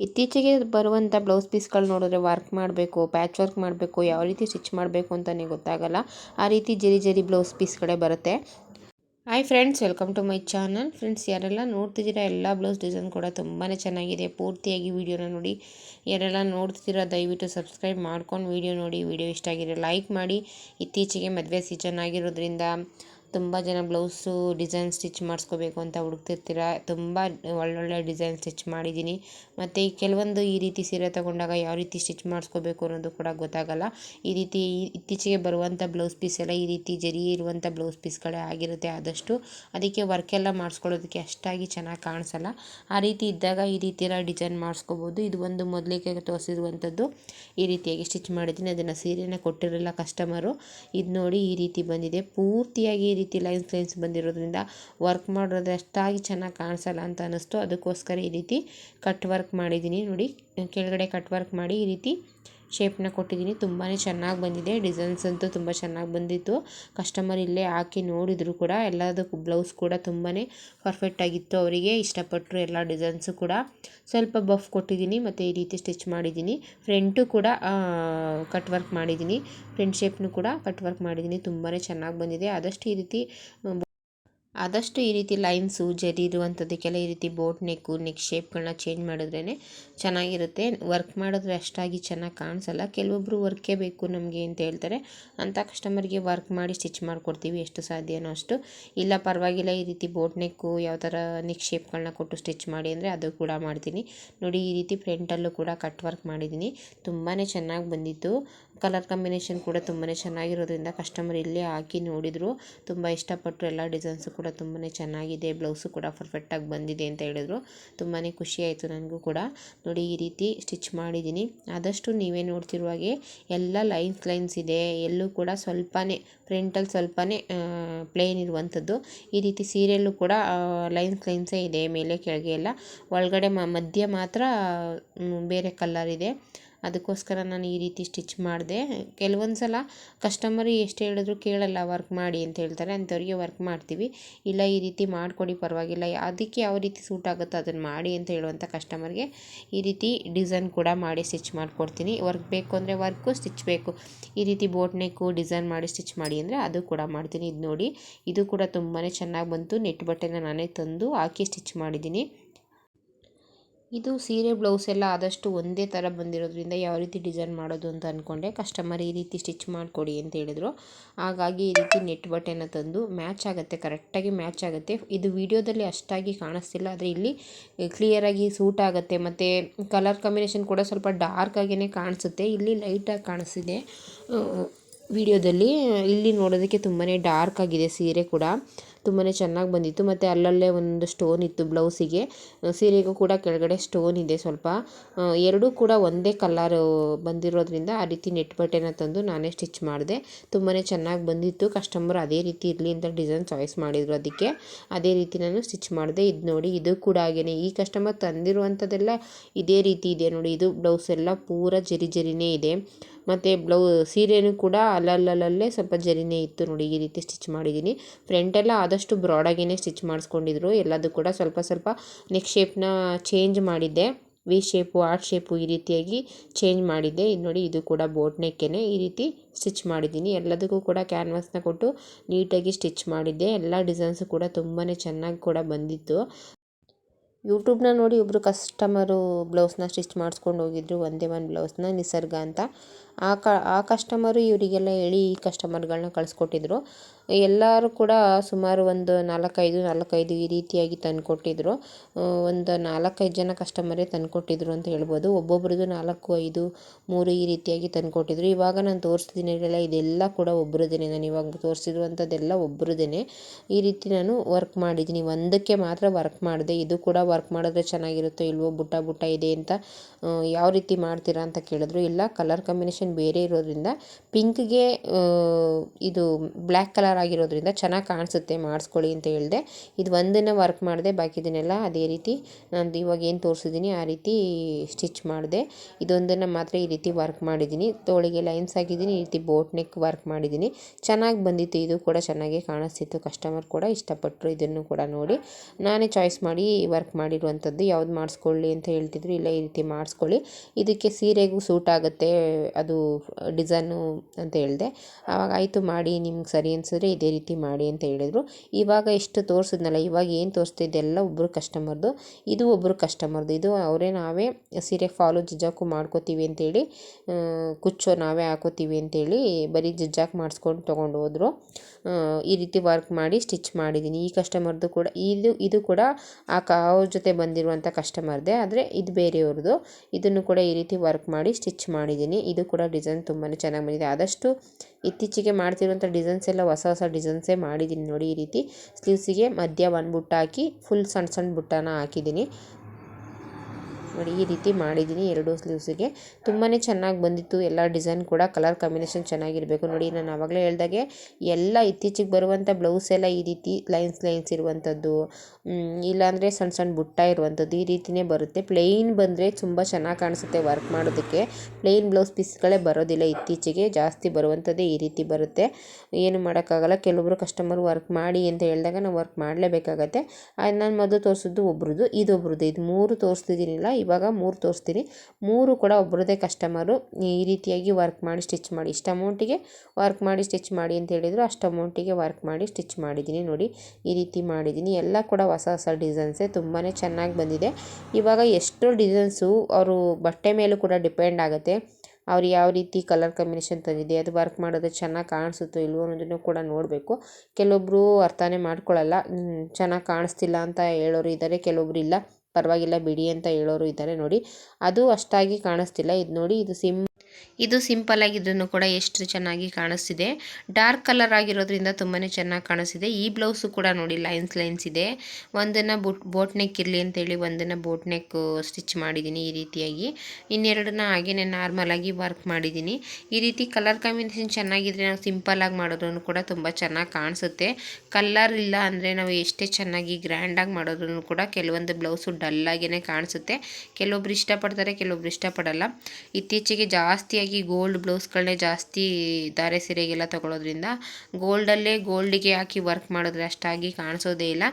ಇತ್ತೀಚೆಗೆ ಬರುವಂಥ ಬ್ಲೌಸ್ ಪೀಸ್ಗಳು ನೋಡಿದ್ರೆ ವರ್ಕ್ ಮಾಡಬೇಕು ಪ್ಯಾಚ್ ವರ್ಕ್ ಮಾಡಬೇಕು, ಯಾವ ರೀತಿ ಸ್ಟಿಚ್ ಮಾಡಬೇಕು ಅಂತಲೇ ಗೊತ್ತಾಗಲ್ಲ. ಆ ರೀತಿ ಜರಿ ಜರಿ ಬ್ಲೌಸ್ ಪೀಸ್ಗಳೇ ಬರುತ್ತೆ. Hi friends welcome to my channel friends ಯಾರೆಲ್ಲ ನೋಡ್ತಿದ್ದೀರಾ, ಎಲ್ಲ ಬ್ಲೌಸ್ ಡಿಸೈನ್ ಕೂಡ ತುಂಬಾ ಚೆನ್ನಾಗಿದೆ. ಪೂರ್ತಿಯಾಗಿ ವೀಡಿಯೋನ ನೋಡಿ. ಯಾರೆಲ್ಲ ನೋಡ್ತಿದ್ದೀರಾ, ದಯವಿಟ್ಟು ಸಬ್ಸ್ಕ್ರೈಬ್ ಮಾಡ್ಕೊಂಡು ವೀಡಿಯೋ ನೋಡಿ. ವೀಡಿಯೋ ಇಷ್ಟ ಆಗಿದೆ ಲೈಕ್ ಮಾಡಿ. ಇತ್ತೀಚೆಗೆ ಮದುವೆ ಸೀಸನ್ ಆಗಿರೋದ್ರಿಂದ ತುಂಬ ಜನ ಬ್ಲೌಸು ಡಿಸೈನ್ ಸ್ಟಿಚ್ ಮಾಡಿಸ್ಕೋಬೇಕು ಅಂತ ಹುಡುಕ್ತಿರ್ತೀರ? ತುಂಬ ಒಳ್ಳೊಳ್ಳೆ ಡಿಸೈನ್ ಸ್ಟಿಚ್ ಮಾಡಿದ್ದೀನಿ. ಮತ್ತು ಕೆಲವೊಂದು ಈ ರೀತಿ ಸೀರೆ ತಗೊಂಡಾಗ ಯಾವ ರೀತಿ ಸ್ಟಿಚ್ ಮಾಡಿಸ್ಕೋಬೇಕು ಅನ್ನೋದು ಕೂಡ ಗೊತ್ತಾಗಲ್ಲ. ಈ ರೀತಿ ಇತ್ತೀಚೆಗೆ ಬರುವಂಥ ಬ್ಲೌಸ್ ಪೀಸ್ ಎಲ್ಲ ಈ ರೀತಿ ಜರಿ ಇರುವಂಥ ಬ್ಲೌಸ್ ಪೀಸ್ಗಳೇ ಆಗಿರುತ್ತೆ ಆದಷ್ಟು. ಅದಕ್ಕೆ ವರ್ಕೆಲ್ಲ ಮಾಡಿಸ್ಕೊಳ್ಳೋದಕ್ಕೆ ಅಷ್ಟಾಗಿ ಚೆನ್ನಾಗಿ ಕಾಣಿಸಲ್ಲ. ಆ ರೀತಿ ಇದ್ದಾಗ ಈ ರೀತಿಯ ಡಿಸೈನ್ ಮಾಡಿಸ್ಕೋಬೋದು. ಇದು ಒಂದು ಮೊದಲಿಗೆ ತೋರಿಸಿರುವಂಥದ್ದು. ಈ ರೀತಿಯಾಗಿ ಸ್ಟಿಚ್ ಮಾಡಿದ್ದೀನಿ. ಅದನ್ನು ಸೀರೆನೇ ಕೊಟ್ಟಿರಲಿಲ್ಲ ಕಸ್ಟಮರು. ಇದು ನೋಡಿ ಈ ರೀತಿ ಬಂದಿದೆ. ಪೂರ್ತಿಯಾಗಿ ಈ ರೀತಿ ಲೈನ್ಸ್ ಲೈನ್ಸ್ ಬಂದಿರೋದ್ರಿಂದ ವರ್ಕ್ ಮಾಡಿರೋದು ಅಷ್ಟಾಗಿ ಚೆನ್ನಾಗಿ ಕಾಣಿಸಲ್ಲ ಅಂತ ಅನ್ನಿಸ್ತು. ಅದಕ್ಕೋಸ್ಕರ ಈ ರೀತಿ ಕಟ್ ವರ್ಕ್ ಮಾಡಿದ್ದೀನಿ. ನೋಡಿ, ಕೆಳಗಡೆ ಕಟ್ ವರ್ಕ್ ಮಾಡಿ ಈ ರೀತಿ ಶೇಪ್ನ ಕೊಟ್ಟಿದ್ದೀನಿ. ತುಂಬಾ ಚೆನ್ನಾಗಿ ಬಂದಿದೆ. ಡಿಸೈನ್ಸ್ ಅಂತೂ ತುಂಬ ಚೆನ್ನಾಗಿ ಬಂದಿತ್ತು. ಕಸ್ಟಮರ್ ಇಲ್ಲೇ ಹಾಕಿ ನೋಡಿದ್ರು ಕೂಡ, ಎಲ್ಲದಕ್ಕೂ ಬ್ಲೌಸ್ ಕೂಡ ತುಂಬಾ ಪರ್ಫೆಕ್ಟಾಗಿತ್ತು ಅವರಿಗೆ. ಇಷ್ಟಪಟ್ಟರು ಎಲ್ಲ ಡಿಸೈನ್ಸು ಕೂಡ. ಸ್ವಲ್ಪ ಬಫ್ ಕೊಟ್ಟಿದ್ದೀನಿ, ಮತ್ತು ಈ ರೀತಿ ಸ್ಟಿಚ್ ಮಾಡಿದ್ದೀನಿ. ಫ್ರೆಂಟು ಕೂಡ ಕಟ್ ವರ್ಕ್ ಮಾಡಿದ್ದೀನಿ. ಫ್ರಂಟ್ ಶೇಪ್ನು ಕೂಡ ಕಟ್ ವರ್ಕ್ ಮಾಡಿದ್ದೀನಿ. ತುಂಬಾ ಚೆನ್ನಾಗಿ ಬಂದಿದೆ. ಆದಷ್ಟು ಈ ರೀತಿ ಆದಷ್ಟು ಈ ರೀತಿ ಲೈನ್ಸು, ಜರಿ ಇರುವಂಥದ್ದಕ್ಕೆಲ್ಲ ಈ ರೀತಿ ಬೋಟ್ ನೆಕ್ಕು, ನೆಕ್ ಶೇಪ್ಗಳನ್ನ ಚೇಂಜ್ ಮಾಡಿದ್ರೇ ಚೆನ್ನಾಗಿರುತ್ತೆ. ವರ್ಕ್ ಮಾಡಿದ್ರೆ ಅಷ್ಟಾಗಿ ಚೆನ್ನಾಗಿ ಕಾಣಿಸಲ್ಲ. ಕೆಲವೊಬ್ಬರು ವರ್ಕೇ ಬೇಕು ನಮಗೆ ಅಂತ ಹೇಳ್ತಾರೆ. ಅಂಥ ಕಸ್ಟಮರ್ಗೆ ವರ್ಕ್ ಮಾಡಿ ಸ್ಟಿಚ್ ಮಾಡಿಕೊಡ್ತೀವಿ, ಎಷ್ಟು ಸಾಧ್ಯನೋ ಅಷ್ಟು. ಇಲ್ಲ ಪರವಾಗಿಲ್ಲ, ಈ ರೀತಿ ಬೋಟ್ ನೆಕ್ಕು, ಯಾವ ಥರ ನೆಕ್ ಶೇಪ್ಗಳನ್ನ ಕೊಟ್ಟು ಸ್ಟಿಚ್ ಮಾಡಿ ಅಂದರೆ ಅದು ಕೂಡ ಮಾಡ್ತೀನಿ. ನೋಡಿ, ಈ ರೀತಿ ಫ್ರಂಟಲ್ಲೂ ಕೂಡ ಕಟ್ ವರ್ಕ್ ಮಾಡಿದ್ದೀನಿ. ತುಂಬಾ ಚೆನ್ನಾಗಿ ಬಂದಿತ್ತು. ಕಲರ್ ಕಾಂಬಿನೇಷನ್ ಕೂಡ ತುಂಬಾ ಚೆನ್ನಾಗಿರೋದ್ರಿಂದ ಕಸ್ಟಮರ್ ಇಲ್ಲೇ ಹಾಕಿ ನೋಡಿದರು. ತುಂಬ ಇಷ್ಟಪಟ್ಟರು ಎಲ್ಲ ಡಿಸೈನ್ಸು ಕೂಡ ತುಂಬಾ ಚೆನ್ನಾಗಿದೆ, ಬ್ಲೌಸು ಕೂಡ ಪರ್ಫೆಕ್ಟಾಗಿ ಬಂದಿದೆ ಅಂತ ಹೇಳಿದ್ರು. ತುಂಬಾ ಖುಷಿ ಆಯಿತು ನನಗೂ ಕೂಡ. ನೋಡಿ, ಈ ರೀತಿ ಸ್ಟಿಚ್ ಮಾಡಿದ್ದೀನಿ. ಆದಷ್ಟು ನೀವೇ ನೋಡ್ತಿರುವ ಹಾಗೆ ಎಲ್ಲ ಲೈನ್ಸ್ ಲೈನ್ಸ್ ಇದೆ. ಎಲ್ಲೂ ಕೂಡ ಸ್ವಲ್ಪನೇ ಫ್ರಂಟಲ್ಲಿ ಸ್ವಲ್ಪನೇ ಪ್ಲೇನ್ ಇರುವಂಥದ್ದು. ಈ ರೀತಿ ಸೀರೆಯಲ್ಲೂ ಕೂಡ ಲೈನ್ಸ್ ಲೈನ್ಸೇ ಇದೆ, ಮೇಲೆ ಕೆಳಗೆ ಎಲ್ಲ. ಒಳಗಡೆ ಮಧ್ಯ ಮಾತ್ರ ಬೇರೆ ಕಲ್ಲರ್ ಇದೆ. ಅದಕ್ಕೋಸ್ಕರ ನಾನು ಈ ರೀತಿ ಸ್ಟಿಚ್ ಮಾಡಿದೆ. ಕೆಲವೊಂದು ಸಲ ಕಸ್ಟಮರ್ ಎಷ್ಟು ಹೇಳಿದ್ರು ಕೇಳಲ್ಲ ವರ್ಕ್ ಮಾಡಿ ಅಂತ ಹೇಳ್ತಾರೆ. ಅಂಥವ್ರಿಗೆ ವರ್ಕ್ ಮಾಡ್ತೀವಿ. ಇಲ್ಲ, ಈ ರೀತಿ ಮಾಡಿಕೊಡಿ, ಪರವಾಗಿಲ್ಲ. ಅದಕ್ಕೆ ಯಾವ ರೀತಿ ಸೂಟ್ ಆಗುತ್ತೋ ಅದನ್ನು ಮಾಡಿ ಅಂತ ಹೇಳುವಂಥ ಕಸ್ಟಮರ್ಗೆ ಈ ರೀತಿ ಡಿಸೈನ್ ಕೂಡ ಮಾಡಿ ಸ್ಟಿಚ್ ಮಾಡಿಕೊಡ್ತೀನಿ. ವರ್ಕ್ ಬೇಕು ಅಂದರೆ ವರ್ಕು ಸ್ಟಿಚ್ ಬೇಕು. ಈ ರೀತಿ ಬೋಟ್ ನೆಕ್ಕು ಡಿಸೈನ್ ಮಾಡಿ ಸ್ಟಿಚ್ ಮಾಡಿ ಅಂದರೆ ಅದು ಕೂಡ ಮಾಡ್ತೀನಿ. ಇದು ನೋಡಿ ಇದು ಕೂಡ ತುಂಬಾ ಚೆನ್ನಾಗಿ ಬಂತು. ನೆಟ್ ಬಟ್ಟೆನ ನಾನೇ ತಂದು ಹಾಕಿ ಸ್ಟಿಚ್ ಮಾಡಿದ್ದೀನಿ. ಇದು ಸೀರೆ ಬ್ಲೌಸ್ ಎಲ್ಲ ಆದಷ್ಟು ಒಂದೇ ಥರ ಬಂದಿರೋದ್ರಿಂದ ಯಾವ ರೀತಿ ಡಿಸೈನ್ ಮಾಡೋದು ಅಂತ ಅಂದ್ಕೊಂಡೆ ಕಸ್ಟಮರ್ ಈ ರೀತಿ ಸ್ಟಿಚ್ ಮಾಡಿಕೊಡಿ ಅಂತ ಹೇಳಿದರು ಹಾಗಾಗಿ ಈ ರೀತಿ ನೆಟ್ ಬಟ್ಟೆನ ತಂದು ಮ್ಯಾಚ್ ಆಗುತ್ತೆ ಕರೆಕ್ಟಾಗಿ ಮ್ಯಾಚ್ ಆಗುತ್ತೆ ಇದು ವಿಡಿಯೋದಲ್ಲಿ ಅಷ್ಟಾಗಿ ಕಾಣಿಸ್ತಿಲ್ಲ ಆದರೆ ಇಲ್ಲಿ ಕ್ಲಿಯರಾಗಿ ಸೂಟ್ ಆಗುತ್ತೆ ಮತ್ತು ಕಲರ್ ಕಾಂಬಿನೇಷನ್ ಕೂಡ ಸ್ವಲ್ಪ ಡಾರ್ಕ್ ಆಗಿಯೇ ಕಾಣಿಸುತ್ತೆ ಇಲ್ಲಿ ಲೈಟಾಗಿ ಕಾಣಿಸ್ತಿದೆ ವಿಡಿಯೋದಲ್ಲಿ ಇಲ್ಲಿ ನೋಡೋದಕ್ಕೆ ತುಂಬಾ ಡಾರ್ಕ್ ಆಗಿದೆ ಸೀರೆ ಕೂಡ ತುಂಬಾ ಚೆನ್ನಾಗಿ ಬಂದಿತ್ತು. ಮತ್ತು ಅಲ್ಲಲ್ಲೇ ಒಂದು ಸ್ಟೋನ್ ಇತ್ತು ಬ್ಲೌಸಿಗೆ ಸೀರೆಗೂ ಕೂಡ ಕೆಳಗಡೆ ಸ್ಟೋನ್ ಇದೆ ಸ್ವಲ್ಪ. ಎರಡೂ ಕೂಡ ಒಂದೇ ಕಲ್ಲರು ಬಂದಿರೋದ್ರಿಂದ ಆ ರೀತಿ ನೆಟ್ ಬಟ್ಟೆನ ತಂದು ನಾನೇ ಸ್ಟಿಚ್ ಮಾಡಿದೆ. ತುಂಬಾ ಚೆನ್ನಾಗಿ ಬಂದಿತ್ತು. ಕಸ್ಟಮರ್ ಅದೇ ರೀತಿ ಇರಲಿ ಅಂತ ಡಿಸೈನ್ ಚಾಯ್ಸ್ ಮಾಡಿದರು ಅದಕ್ಕೆ. ಅದೇ ರೀತಿ ನಾನು ಸ್ಟಿಚ್ ಮಾಡಿದೆ. ಇದು ನೋಡಿ, ಇದು ಕೂಡ ಹಾಗೇ ಈ ಕಸ್ಟಮರ್ ತಂದಿರುವಂಥದ್ದೆಲ್ಲ ಇದೇ ರೀತಿ ಇದೆ ನೋಡಿ. ಇದು ಬ್ಲೌಸ್ ಎಲ್ಲ ಪೂರ ಜರಿ ಜರಿನೇ ಇದೆ. ಮತ್ತು ಬ್ಲೌ ಸೀರೆಯೂ ಕೂಡ ಅಲ್ಲಲ್ಲಲ್ಲೇ ಸ್ವಲ್ಪ ಜರಿನೇ ಇತ್ತು ನೋಡಿ, ಈ ರೀತಿ ಸ್ಟಿಚ್ ಮಾಡಿದ್ದೀನಿ. ಫ್ರಂಟೆಲ್ಲ ಆದಷ್ಟು ಬ್ರಾಡಾಗಿಯೇ ಸ್ಟಿಚ್ ಮಾಡಿಸ್ಕೊಂಡಿದ್ರು. ಎಲ್ಲದೂ ಕೂಡ ಸ್ವಲ್ಪ ಸ್ವಲ್ಪ ನೆಕ್ ಶೇಪ್ನ ಚೇಂಜ್ ಮಾಡಿದ್ದೆ. ವಿ ಶೇಪು ಆರ್ಟ್ ಶೇಪು ಈ ರೀತಿಯಾಗಿ ಚೇಂಜ್ ಮಾಡಿದ್ದೆ. ಇದು ನೋಡಿ, ಇದು ಕೂಡ ಬೋಟ್ ನೆಕ್ಕೇ ಈ ರೀತಿ ಸ್ಟಿಚ್ ಮಾಡಿದ್ದೀನಿ. ಎಲ್ಲದಕ್ಕೂ ಕೂಡ ಕ್ಯಾನ್ವಾಸ್ನ ಕೊಟ್ಟು ನೀಟಾಗಿ ಸ್ಟಿಚ್ ಮಾಡಿದ್ದೆ. ಎಲ್ಲ ಡಿಸೈನ್ಸು ಕೂಡ ತುಂಬಾ ಚೆನ್ನಾಗಿ ಕೂಡ ಬಂದಿತ್ತು. ಯೂಟ್ಯೂಬ್ನ ನೋಡಿ ಒಬ್ಬರು ಕಸ್ಟಮರು ಬ್ಲೌಸ್ನ ಸ್ಟಿಚ್ ಮಾಡಿಸ್ಕೊಂಡು ಹೋಗಿದ್ರು ಒಂದೇ ಒಂದು ಬ್ಲೌಸ್ನ, ನಿಸರ್ಗ ಅಂತ. ಆ ಕ, ಆ ಕಸ್ಟಮರು ಇವರಿಗೆಲ್ಲ ಹೇಳಿ ಈ ಕಸ್ಟಮರ್ಗಳನ್ನ ಕಳಿಸ್ಕೊಟ್ಟಿದ್ರು. ಎಲ್ಲರೂ ಕೂಡ ಸುಮಾರು ಒಂದು ನಾಲ್ಕೈದು ನಾಲ್ಕೈದು ಈ ರೀತಿಯಾಗಿ ತಂದುಕೊಟ್ಟಿದ್ರು. ಒಂದು ನಾಲ್ಕೈದು ಜನ ಕಸ್ಟಮರೇ ತಂದುಕೊಟ್ಟಿದ್ರು ಅಂತ ಹೇಳ್ಬೋದು. ಒಬ್ಬೊಬ್ರದ್ದು ನಾಲ್ಕು, ಐದು, ಮೂರು ಈ ರೀತಿಯಾಗಿ ತಂದುಕೊಟ್ಟಿದ್ರು. ಇವಾಗ ನಾನು ತೋರಿಸ್ತಿದ್ದೀನಲ್ಲ ಇದೆಲ್ಲ ಕೂಡ ಒಬ್ಬರದೇ ನಾನು ಇವಾಗ ತೋರಿಸಿರುವಂಥದ್ದೆಲ್ಲ ಒಬ್ಬರದೇ ಈ ರೀತಿ ನಾನು ವರ್ಕ್ ಮಾಡಿದ್ದೀನಿ. ಒಂದಕ್ಕೆ ಮಾತ್ರ ವರ್ಕ್ ಮಾಡಿದೆ. ಇದು ಕೂಡ ವರ್ಕ್ ಮಾಡಿದ್ರೆ ಚೆನ್ನಾಗಿರುತ್ತೋ ಇಲ್ವೋ, ಬುಟ್ಟ ಬುಟ್ಟ ಇದೆ ಅಂತ ಯಾವ ರೀತಿ ಮಾಡ್ತೀರಾ ಅಂತ ಕೇಳಿದ್ರು. ಇಲ್ಲ ಕಲರ್ ಕಾಂಬಿನೇಷನ್ ಬೇರೆ ಇರೋದ್ರಿಂದ ಪಿಂಕ್ಗೆ ಇದು ಬ್ಲ್ಯಾಕ್ ಕಲರ್ ಆಗಿರೋದ್ರಿಂದ ಚೆನ್ನಾಗಿ ಕಾಣಿಸುತ್ತೆ, ಮಾಡಿಸ್ಕೊಳ್ಳಿ ಅಂತ ಹೇಳಿದೆ. ಇದು ಒಂದನ್ನು ವರ್ಕ್ ಮಾಡಿದೆ ಬಾಕಿದನ್ನೆಲ್ಲ ಅದೇ ರೀತಿ ನಾನು ಇವಾಗ ಏನು ತೋರಿಸಿದ್ದೀನಿ ಆ ರೀತಿ ಸ್ಟಿಚ್ ಮಾಡಿದೆ. ಇದೊಂದನ್ನು ಮಾತ್ರ ಈ ರೀತಿ ವರ್ಕ್ ಮಾಡಿದ್ದೀನಿ ತೋಳಿಗೆ ಲೈನ್ಸ್ ಹಾಕಿದ್ದೀನಿ ಈ ರೀತಿ ಬೋಟ್ ನೆಕ್ ವರ್ಕ್ ಮಾಡಿದ್ದೀನಿ ಚೆನ್ನಾಗಿ ಬಂದಿತ್ತು, ಇದು ಕೂಡ ಚೆನ್ನಾಗಿ ಕಾಣಿಸ್ತಿತ್ತು. ಕಸ್ಟಮರ್ ಕೂಡ ಇಷ್ಟಪಟ್ಟರು ಇದನ್ನು ಕೂಡ ನೋಡಿ. ನಾನೇ ಚಾಯ್ಸ್ ಮಾಡಿ ವರ್ಕ್ ಮಾಡಿರುವಂಥದ್ದು. ಯಾವ್ದು ಮಾಡಿಸ್ಕೊಳ್ಳಿ ಅಂತ ಹೇಳ್ತಿದ್ರು, ಇಲ್ಲ ಈ ರೀತಿ ಮಾಡಿಸ್ಕೊಳ್ಳಿ. ಇದಕ್ಕೆ ಸೀರೆಗೂ ಸೂಟ್ ಆಗುತ್ತೆ, ಅದು ಡಿಸೈನು ಅಂತ ಹೇಳಿದೆ. ಆವಾಗ ಆಯಿತು, ಮಾಡಿ ನಿಮ್ಗೆ ಸರಿ ಅನಿಸಿದ್ರೆ ಇದೇ ರೀತಿ ಮಾಡಿ ಅಂತ ಹೇಳಿದರು. ಇವಾಗ ಎಷ್ಟು ತೋರಿಸಿದ್ನಲ್ಲ, ಇವಾಗ ಏನು ತೋರಿಸ್ತಿದ್ದೆ ಎಲ್ಲ ಒಬ್ಬರು ಕಸ್ಟಮರ್ದು ಇದು ಒಬ್ಬರು ಕಸ್ಟಮರ್ದು ಇದು ಅವರೇ ನಾವೇ ಸೀರೆ ಫಾಲೋ ಜಜ್ಜಾಕು ಮಾಡ್ಕೋತೀವಿ ಅಂತೇಳಿ ಕುಚ್ಚು ನಾವೇ ಹಾಕೋತೀವಿ ಅಂತೇಳಿ ಬರೀ ಜಿಜ್ಜಾಕ್ ಮಾಡಿಸ್ಕೊಂಡು ತೊಗೊಂಡು ಹೋದರು. ಈ ರೀತಿ ವರ್ಕ್ ಮಾಡಿ ಸ್ಟಿಚ್ ಮಾಡಿದ್ದೀನಿ ಈ ಕಸ್ಟಮರ್ದು ಕೂಡ, ಇದು ಇದು ಕೂಡ ಆ ಕ, ಅವ್ರ ಜೊತೆ ಬಂದಿರುವಂಥ ಕಸ್ಟಮರ್ದೇ ಆದರೆ ಇದು ಬೇರೆಯವ್ರದ್ದು ಇದನ್ನು ಕೂಡ ಈ ರೀತಿ ವರ್ಕ್ ಮಾಡಿ ಸ್ಟಿಚ್ ಮಾಡಿದ್ದೀನಿ ಇದು ಕೂಡ ಡಿಸೈನ್ ತುಂಬಾ ಚೆನ್ನಾಗಿ ಬಂದಿದೆ. ಆದಷ್ಟು ಇತ್ತೀಚೆಗೆ ಮಾಡ್ತಿರುವಂಥ ಡಿಸೈನ್ಸ್ ಎಲ್ಲ ಹೊಸ ಹೊಸ ಡಿಸೈನ್ಸೇ ಮಾಡಿದ್ದೀನಿ ನೋಡಿ ಈ ರೀತಿ. ಸ್ಲೀವ್ಸಿಗೆ ಮಧ್ಯ ಒಂದು ಬುಟ್ಟ ಹಾಕಿ ಫುಲ್ ಸಣ್ಣ ಸಣ್ಣ ಬುಟ್ಟಾನ ಹಾಕಿದ್ದೀನಿ ನೋಡಿ, ಈ ರೀತಿ ಮಾಡಿದ್ದೀನಿ ಎರಡು ಸ್ಲೀವ್ಸಿಗೆ. ತುಂಬಾ ಚೆನ್ನಾಗಿ ಬಂದಿತ್ತು. ಎಲ್ಲ ಡಿಸೈನ್ ಕೂಡ, ಕಲರ್ ಕಾಂಬಿನೇಷನ್ ಚೆನ್ನಾಗಿರಬೇಕು. ನೋಡಿ, ನಾನು ಆವಾಗಲೇ ಹೇಳ್ದಾಗೆ ಎಲ್ಲ ಇತ್ತೀಚೆಗೆ ಬರುವಂಥ ಬ್ಲೌಸ್ ಎಲ್ಲ ಈ ರೀತಿ ಲೈನ್ಸ್ ಲೈನ್ಸ್ ಇರುವಂಥದ್ದು ಇಲ್ಲಾಂದರೆ ಸಣ್ಣ ಸಣ್ಣ ಬುಟ್ಟ ಇರುವಂಥದ್ದು ಈ ರೀತಿಯೇ ಬರುತ್ತೆ. ಪ್ಲೇನ್ ಬಂದರೆ ತುಂಬ ಚೆನ್ನಾಗಿ ಕಾಣಿಸುತ್ತೆ ವರ್ಕ್ ಮಾಡೋದಕ್ಕೆ. ಪ್ಲೇನ್ ಬ್ಲೌಸ್ ಪೀಸ್ಗಳೇ ಬರೋದಿಲ್ಲ ಇತ್ತೀಚೆಗೆ. ಜಾಸ್ತಿ ಬರುವಂಥದ್ದೇ ಈ ರೀತಿ ಬರುತ್ತೆ. ಏನು ಮಾಡೋಕ್ಕಾಗಲ್ಲ. ಕೆಲವೊಬ್ಬರು ಕಸ್ಟಮರ್ ವರ್ಕ್ ಮಾಡಿ ಅಂತ ಹೇಳಿದಾಗ ನಾವು ವರ್ಕ್ ಮಾಡಲೇಬೇಕಾಗತ್ತೆ. ನಾನು ಮೊದಲು ತೋರಿಸಿದ್ದು ಒಬ್ರದ್ದು ಇದೊಬ್ರದ್ದು ಇದು ಮೂರು ತೋರಿಸ್ತಿದ್ದೀನಿಲ್ಲ ಇವಾಗ ಮೂರು ತೋರಿಸ್ತೀನಿ. ಮೂರು ಕೂಡ ಒಬ್ಬರದೇ ಕಸ್ಟಮರು ಈ ರೀತಿಯಾಗಿ ವರ್ಕ್ ಮಾಡಿ ಸ್ಟಿಚ್ ಮಾಡಿ. ಇಷ್ಟು ಅಮೌಂಟಿಗೆ ವರ್ಕ್ ಮಾಡಿ ಸ್ಟಿಚ್ ಮಾಡಿ ಅಂತ ಹೇಳಿದರು ಅಷ್ಟು ಅಮೌಂಟಿಗೆ ವರ್ಕ್ ಮಾಡಿ ಸ್ಟಿಚ್ ಮಾಡಿದ್ದೀನಿ ನೋಡಿ. ಈ ರೀತಿ ಮಾಡಿದ್ದೀನಿ ಎಲ್ಲ ಕೂಡ ಹೊಸ ಹೊಸ ಡಿಸೈನ್ಸೇ ತುಂಬಾ ಚೆನ್ನಾಗಿ ಬಂದಿದೆ. ಇವಾಗ ಎಷ್ಟು ಡಿಸೈನ್ಸು ಅವರು ಬಟ್ಟೆ ಮೇಲೂ ಕೂಡ ಡಿಪೆಂಡ್ ಆಗುತ್ತೆ. ಅವ್ರು ಯಾವ ರೀತಿ ಕಲರ್ ಕಾಂಬಿನೇಷನ್ ತಂದಿದೆ, ಅದು ವರ್ಕ್ ಮಾಡೋದು ಚೆನ್ನಾಗಿ ಕಾಣಿಸುತ್ತೋ ಇಲ್ವೋ ಅನ್ನೋದನ್ನು ಕೂಡ ನೋಡಬೇಕು. ಕೆಲವೊಬ್ಬರು ಅರ್ಥನೇ ಮಾಡ್ಕೊಳ್ಳಲ್ಲ ಚೆನ್ನಾಗಿ ಕಾಣಿಸ್ತಿಲ್ಲ ಅಂತ ಹೇಳೋರು ಇದ್ದಾರೆ ಕೆಲವೊಬ್ಬರು ಇಲ್ಲ. ಪರವಾಗಿಲ್ಲ ಬಿಡಿ ಅಂತ ಹೇಳೋರು ಇದ್ದಾರೆ ನೋಡಿ. ಅದು ಅಷ್ಟಾಗಿ ಕಾಣಿಸ್ತಿಲ್ಲ. ಇದು ನೋಡಿ ಇದು ಸಿಮ್ ಇದು ಸಿಂಪಲ್ ಆಗಿದ್ರೂ ಕೂಡ ಎಷ್ಟು ಚೆನ್ನಾಗಿ ಕಾಣಿಸ್ತಿದೆ. ಡಾರ್ಕ್ ಕಲರ್ ಆಗಿರೋದ್ರಿಂದ ತುಂಬಾ ಚೆನ್ನಾಗಿ ಕಾಣಿಸ್ತಿದೆ. ಈ ಬ್ಲೌಸು ಕೂಡ ನೋಡಿ, ಲೈನ್ಸ್ ಲೈನ್ಸ್ ಇದೆ. ಒಂದನ್ನು ಬುಟ್, ಬೋಟ್ ನೆಕ್ ಇರಲಿ ಅಂತೇಳಿ ಒಂದನ್ನು ಬೋಟ್ ನೆಕ್ ಸ್ಟಿಚ್ ಮಾಡಿದ್ದೀನಿ ಈ ರೀತಿಯಾಗಿ. ಇನ್ನೆರಡನ್ನ ಹಾಗೆಯೇ ನಾರ್ಮಲ್ ಆಗಿ ವರ್ಕ್ ಮಾಡಿದ್ದೀನಿ. ಈ ರೀತಿ ಕಲರ್ ಕಾಂಬಿನೇಷನ್ ಚೆನ್ನಾಗಿದ್ರೆ ನಾವು ಆಗಿ ಮಾಡೋದ್ರೂ ಕೂಡ ತುಂಬ ಚೆನ್ನಾಗಿ ಕಾಣಿಸುತ್ತೆ. ಕಲರ್ ಇಲ್ಲ ಅಂದರೆ ನಾವು ಎಷ್ಟೇ ಚೆನ್ನಾಗಿ ಗ್ರ್ಯಾಂಡಾಗಿ ಮಾಡೋದ್ರೂ ಕೂಡ ಕೆಲವೊಂದು ಬ್ಲೌಸು ಡಲ್ಲಾಗೇ ಕಾಣಿಸುತ್ತೆ. ಕೆಲವೊಬ್ರು ಇಷ್ಟಪಡ್ತಾರೆ, ಕೆಲವೊಬ್ರು ಇಷ್ಟಪಡಲ್ಲ. ಇತ್ತೀಚೆಗೆ ಜಾಸ್ತಿಯಾಗಿ ಗೋಲ್ಡ್ ಬ್ಲೌಸ್ಗಳನ್ನೇ ಜಾಸ್ತಿ ಧಾರೆ ಸೀರೆಗೆಲ್ಲ ತೊಗೊಳೋದ್ರಿಂದ ಗೋಲ್ಡಲ್ಲೇ ಗೋಲ್ಡಿಗೆ ಹಾಕಿ ವರ್ಕ್ ಮಾಡಿದ್ರೆ ಅಷ್ಟಾಗಿ ಕಾಣಿಸೋದೇ ಇಲ್ಲ.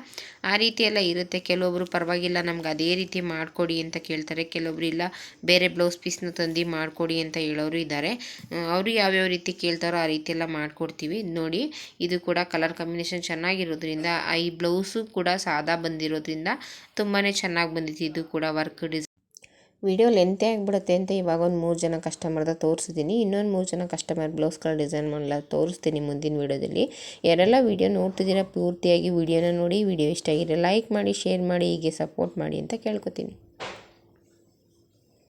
ಆ ರೀತಿ ಎಲ್ಲ ಇರುತ್ತೆ. ಕೆಲವೊಬ್ರು ಪರವಾಗಿಲ್ಲ, ನಮ್ಗೆ ಅದೇ ರೀತಿ ಮಾಡಿಕೊಡಿ ಅಂತ ಕೇಳ್ತಾರೆ. ಕೆಲವೊಬ್ರು ಇಲ್ಲ, ಬೇರೆ ಬ್ಲೌಸ್ ಪೀಸ್ನ ತಂದು ಮಾಡಿಕೊಡಿ ಅಂತ ಹೇಳೋರು ಇದ್ದಾರೆ. ಅವರು ಯಾವ್ಯಾವ ರೀತಿ ಕೇಳ್ತಾರೋ ಆ ರೀತಿ ಎಲ್ಲ ಮಾಡಿಕೊಡ್ತೀವಿ. ನೋಡಿ, ಇದು ಕೂಡ ಕಲರ್ ಕಾಂಬಿನೇಷನ್ ಚೆನ್ನಾಗಿರೋದ್ರಿಂದ, ಈ ಬ್ಲೌಸು ಕೂಡ ಸಾದಾ ಬಂದಿರೋದ್ರಿಂದ ತುಂಬಾ ಚೆನ್ನಾಗಿ ಬಂದಿತ್ತು. ಇದು ಕೂಡ ವರ್ಕ್ ಡಿಸೈನ್ ವಿಡಿಯೋ ಲೆಂತೇ ಆಗಿಬಿಡುತ್ತೆ ಅಂತ ಇವಾಗ ಒಂದು ಮೂರು ಜನ ಕಸ್ಟಮರ್ದ ತೋರಿಸಿದ್ದೀನಿ ಇನ್ನೊಂದು ಮೂರು ಜನ ಕಸ್ಟಮರ್ ಬ್ಲೌಸ್ಗಳ ಡಿಸೈನ್ ಮಾಡಲ್ಲ ತೋರಿಸ್ತೀನಿ ಮುಂದಿನ ವಿಡಿಯೋದಲ್ಲಿ. ಯಾರೆಲ್ಲ ವೀಡಿಯೋ ನೋಡ್ತಿದ್ದೀರಾ, ಪೂರ್ತಿಯಾಗಿ ವೀಡಿಯೋನ ನೋಡಿ, ವಿಡಿಯೋ ಇಷ್ಟ ಆಗಿದೆ ಲೈಕ್ ಮಾಡಿ ಶೇರ್ ಮಾಡಿ, ಹೀಗೆ ಸಪೋರ್ಟ್ ಮಾಡಿ ಅಂತ ಕೇಳ್ಕೊತೀನಿ.